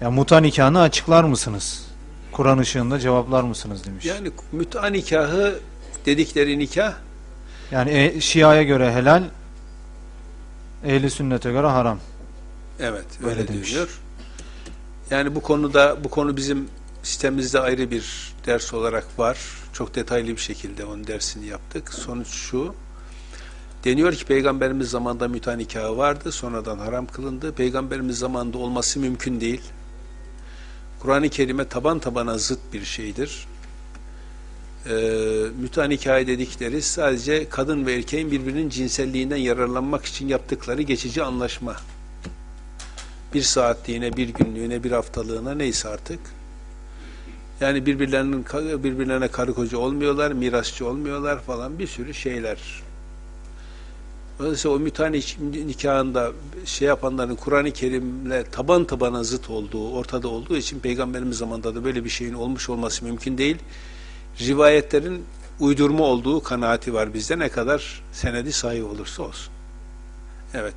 Ya muta nikahını açıklar mısınız? Kur'an ışığında cevaplar mısınız demiş. Yani müt'a nikahı dedikleri nikah Yani e, Şia'ya göre helal, ehli sünnete göre haram. evet Öyle öyle demiş. diyor. Yani bu konuda bu konu bizim sitemizde ayrı bir ders olarak var. Çok detaylı bir şekilde onun dersini yaptık. Sonuç şu. Deniyor ki peygamberimiz zamanında müt'a nikahı vardı. Sonradan haram kılındı. Peygamberimiz zamanında olması mümkün değil. Kur'an-ı Kerim'e taban tabana zıt bir şeydir. Ee, müt'a nikahı dedikleri sadece kadın ve erkeğin birbirinin cinselliğinden yararlanmak için yaptıkları geçici anlaşma. Bir saatliğine, bir günlüğüne, bir haftalığına neyse artık. Yani birbirlerinin birbirlerine karı koca olmuyorlar, mirasçı olmuyorlar falan bir sürü şeyler. Dolayısıyla o mütah nikahında şey yapanların Kur'an-ı Kerim'le taban tabana zıt olduğu, ortada olduğu için Peygamberimiz zamanında da böyle bir şeyin olmuş olması mümkün değil. Rivayetlerin uydurma olduğu kanaati var bizde ne kadar senedi sahih olursa olsun. Evet.